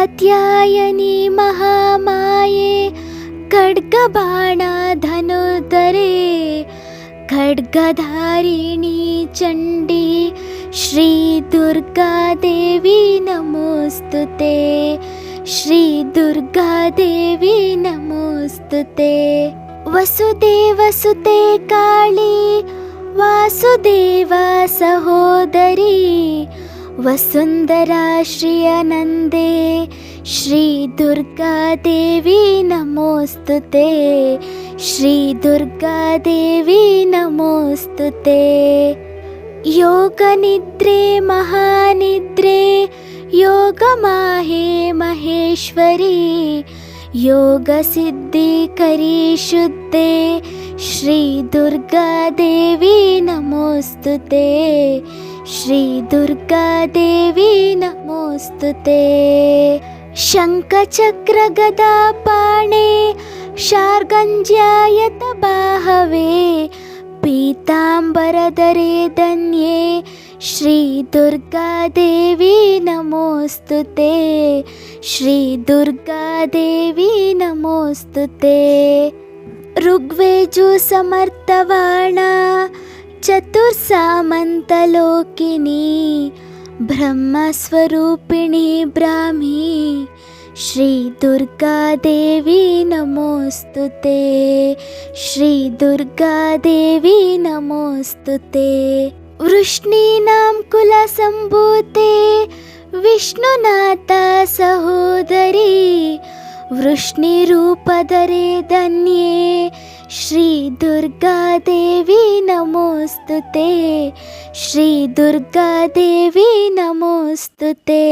कात्यायनी महामाये खड्गबाणधनुर्धरे खड्गधारिणी चण्डी श्रीदुर्गादेवी नमोऽस्तु ते श्रीदुर्गादेवी नमोऽस्तु ते वसुदेवसुते काळी वासुदेव सहोदरी वसुन्धरा श्रियनन्दे श्रीदुर्गादेवी नमोऽस्तु ते। श्रीदुर्गादेवी नमोऽस्तु ते। योगनिद्रे महानिद्रे योगमाहे महेश्वरी योगसिद्धिकरी शुद्धे श्रीदुर्गादेवी नमोऽस्तु ते श्रीदुर्गादेवी नमोऽस्तु ते। शङ्खचक्रगदापाणे शार्गञ्ज्यायत बाहवे पीताम्बरधरे धन्ये श्रीदुर्गादेवी नमोऽस्तु ते। श्रीदुर्गादेवी नमोऽस्तु ते। ऋग्वेजुसमर्थवाणा चतुर्सामन्तलोकिनी ब्रह्मस्वरूपिणी ब्राह्मी श्रीदुर्गादेवी नमोऽस्तु ते। श्रीदुर्गादेवी नमोऽस्तु ते। वृष्णीनां कुलसम्भूते विष्णुनाथा सहोदरी वृष्णिरूपधरे धन्ये श्रीदुर्गादेवी नमोऽस्तु ते श्रीदुर्गादेवी नमोऽस्तु ते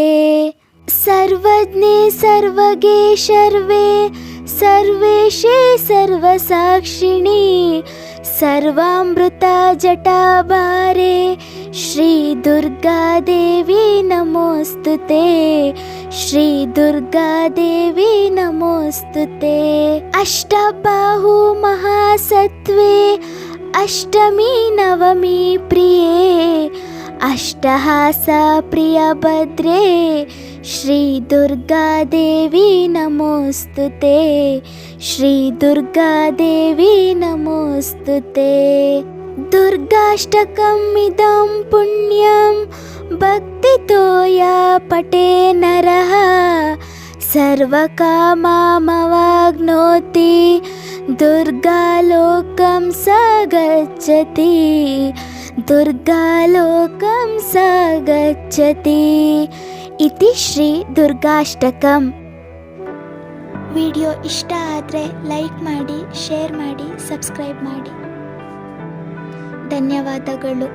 सर्वज्ञे सर्वगे सर्वे सर्वेशे सर्वसाक्षिणी। सर्वामृता जटाभारे श्रीदुर्गादेवी नमोऽस्तु ते श्रीदुर्गादेवी नमोऽस्तु ते। अष्टबाहु महासत्त्वे अष्टमी नवमी प्रिये। अष्टहासा प्रियभद्रे श्रीदुर्गादेवी नमोऽस्तु ते। श्रीदुर्गादेवी नमोऽस्तु ते। दुर्गाष्टकमिदं पुण्यं भक्तितो या पटे नरः सर्वकामामवाग्नोति दुर्गालोकं स गच्छति दुर्गालोकं स गच्छति इति ಶ್ರೀ ದುರ್ಗಾಷ್ಟಕಂ ವಿಡಿಯೋ ಇಷ್ಟ ಆದರೆ ಲೈಕ್ ಮಾಡಿ ಶೇರ್ ಮಾಡಿ ಸಬ್ಸ್ಕ್ರೈಬ್ ಮಾಡಿ ಧನ್ಯವಾದಗಳು